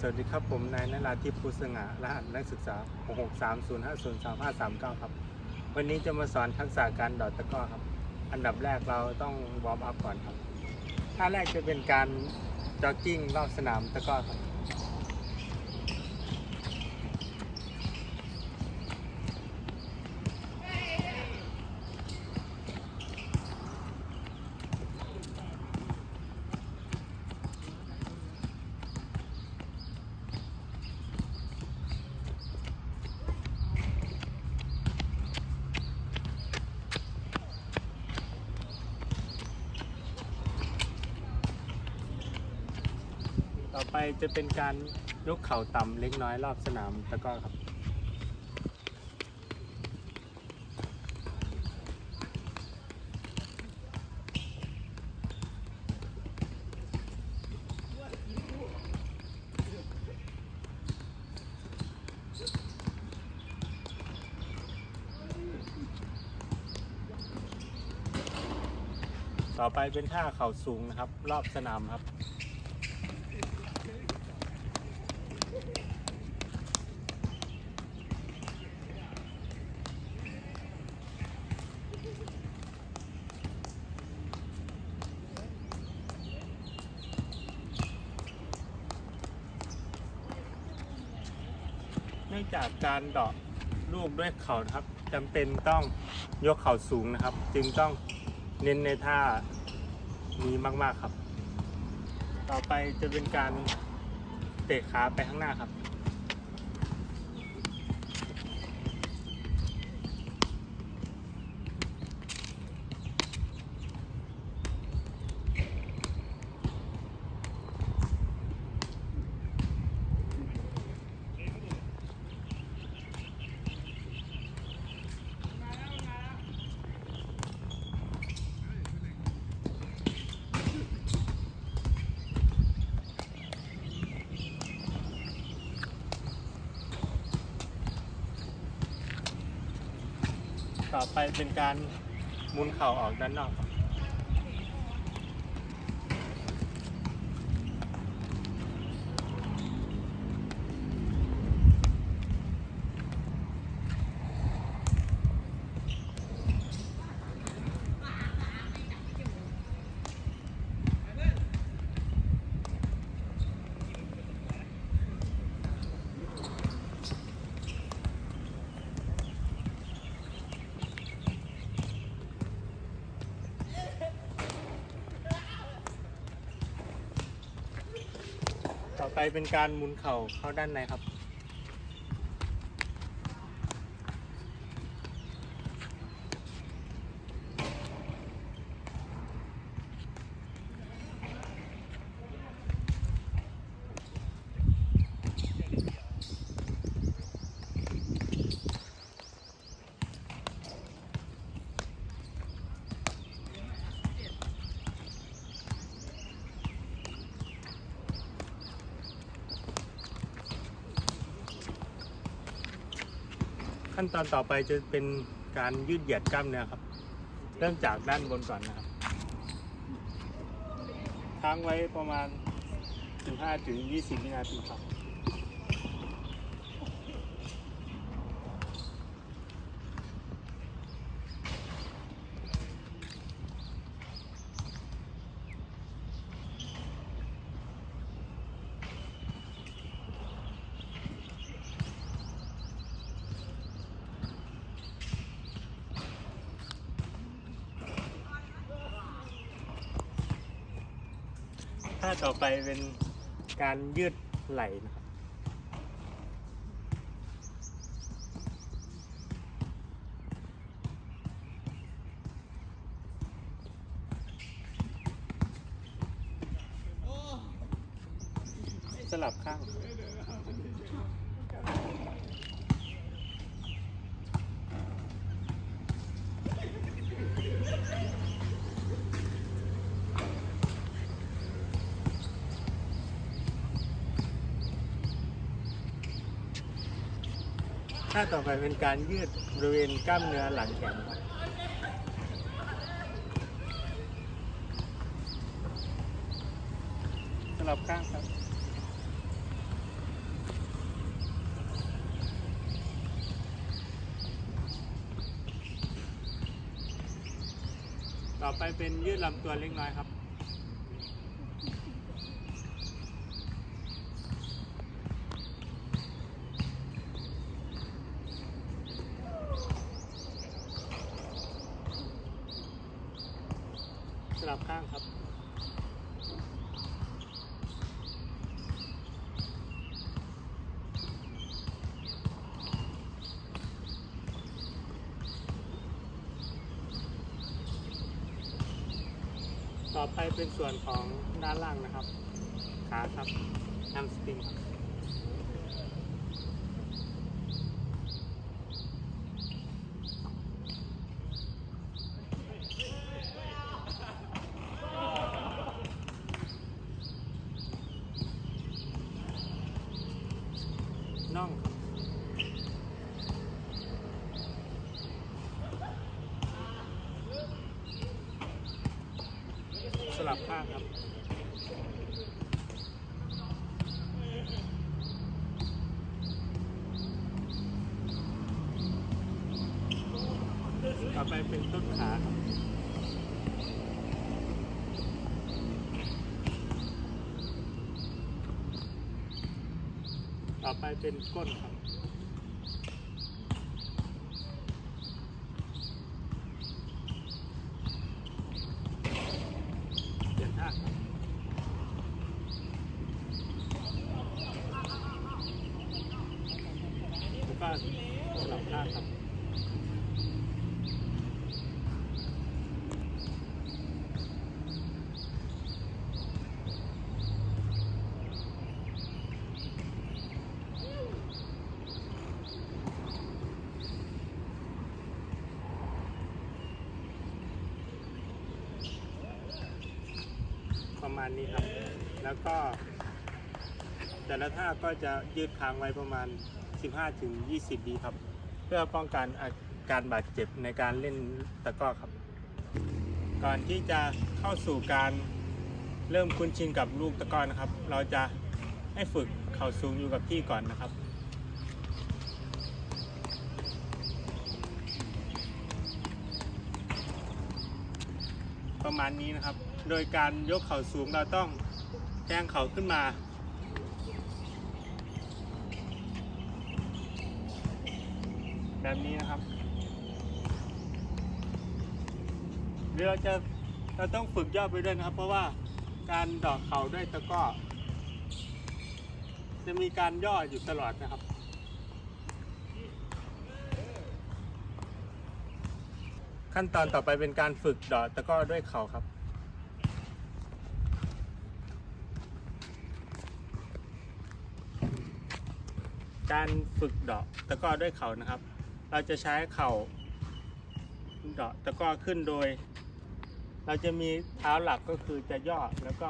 สวัสดีครับผมนายนราธิปภูสง่ารหัสนักศึกษา 66305033539 ครับ วันนี้จะมาสอนทักษะการดอดตะกร้อครับ อันดับแรกเราต้องวอร์มอัพก่อนครับท่าแรกจะเป็นการจ็อกกิ้งรอบสนามตะกร้อครับ ต่อไปจะเป็นการยกเข่าต่ำเล็กน้อยรอบสนามตะกร้อครับ ต่อไปเป็นท่าเข่าสูงนะครับ รอบสนามครับ จากการเดาะลูกด้วยเข่านะครับจำเป็นต้องยกเข่าสูงนะครับ จึงต้องเน้นในท่านี้มากๆครับ ต่อไปจะเป็นการเตะขาไปข้างหน้าครับ ต่อไปเป็นการมุนเข่าออกด้านนอกครับ ต่อ ไปเป็นการหมุนเข่าเข้าด้านในครับ ขั้นตอนต่อไปจะเป็นการยืดเหยียดกล้ามเนื้อครับ เริ่มจากด้านบนก่อนนะครับค้างไว้ประมาณ 15-20 วินาทีครับาต่อไปเป็นการยืดไหล่นะครับ สลับข้าง ท่าต่อไปเป็นการยืดบริเวณกล้ามเนื้อหลังแขนครับสลับข้างครับต่อไปเป็นยืดลำตัวเล็กน้อยครับ ลับข้างครับ ต่อไปเป็นส่วนของด้านล่างนะครับ ขาครับแฮมสตริงครับ น่องครับ สลั บข้างครับต่อไปเป็นต้นขาครับต่อไปเป็นก้นครับ เปลี่ยนท่าครับแล้วก็สลับท่าครับ ประมา ณนี้ครับ แล้วก็ แต่ละท่าก็จะยืดค้างไว้ประมาณ 15-20วิครับ เพื่อป้องกันอาการบาดเจ็บในการเล่นตะกร้อครับ ก่อนที่จะเข้าสู่การเริ่มคุ้นชินกับลูกตะกร้อนะครับ เราจะให้ฝึกเข่าสูงอยู่กับที่ก่อนนะครับประมาณนี้นะครับ โดยการยกเข่าสูงเราต้องแทงเข่าขึ้นมาแบบนี้นะครับหรือเราจะเราต้องฝึกย่อไปด้วยนะครับ เพราะว่าการดอกเข่าด้วยตะก้อจะมีการย่ออยู่ตลอดนะครับขั้นตอนต่อไปเป็นการฝึกดอกตะก้อด้วยเข่าครับ การฝึกเดาะตะก้อด้วยเข่านะครับ เราจะใช้เข่าเดาะตะก้อขึ้นโดย เราจะมีเท้าหลักก็คือจะย่อแล้วก็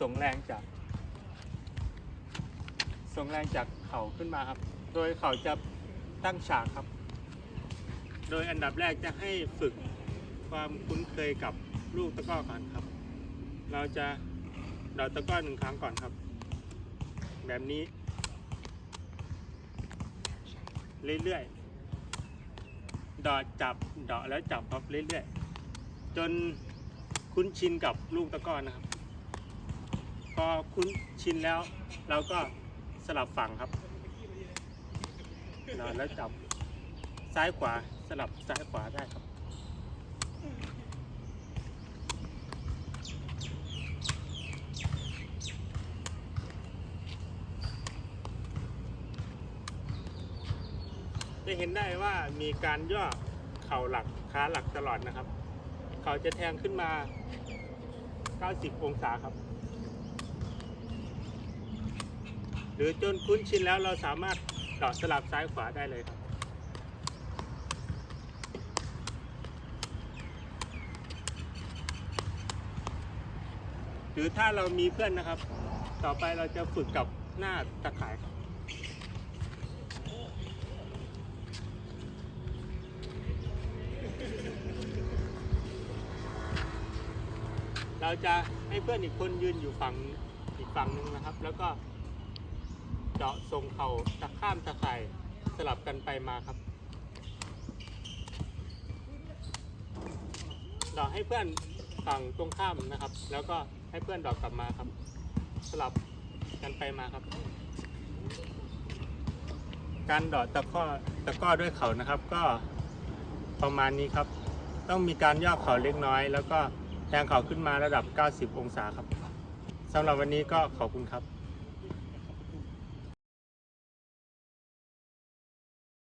ส่งแรงจาก ส่งแรงจากเข่าขึ้นมาครับ โดยเข่าจะตั้งฉากครับ โดยอันดับแรกจะให้ฝึกความคุ้นเคยกับลูกตะก้อก่อนครับ เราจะเดาะตะก้อหนึ่งครั้งก่อนครับ แบบนี้ เรื่อยๆดอดจับเดาแล้วจับครับเรื่อยๆจนคุ้นชินกับลูกตะก้อนนะครับ พอคุ้นชินแล้ว เราก็สลับฝั่งครับเดาะแล้วจับซ้ายขวาสลับซ้ายขวาได้ครับ จะเห็นได้ว่ามีการย่อเข่าหลักขาหลักตลอดนะครับ เขาจะแทงขึ้นมา 90 องศาครับ หรือจนคุ้นชินแล้วเราสามารถเดาะสลับซ้ายขวาได้เลยครับหรือถ้าเรามีเพื่อนนะครับ ต่อไปเราจะฝึกกับหน้าตะข่ายครับ เราจะให้เพื่อนอีกคนยืนอยู่ฝั่งอีกฝั่งหนึ่งนะครับ แล้วก็เจาะทรงเข่าตะข้ามตะข่ายสลับกันไปมาครับเราให้เพื่อนฝั่งตรงข้ามนะครับ แล้วก็ให้เพื่อนดอกกลับมาครับ สลับกันไปมาครับ การดอดตะก้อตะก้อด้วยเขานะครับ ก็ประมาณนี้ครับ ต้องมีการย่อเขาเล็กน้อย แล้วก็ แทงเขาขึ้นมาระดับ 90 องศาครับสำหรับวันนี้ก็ขอบคุณครับ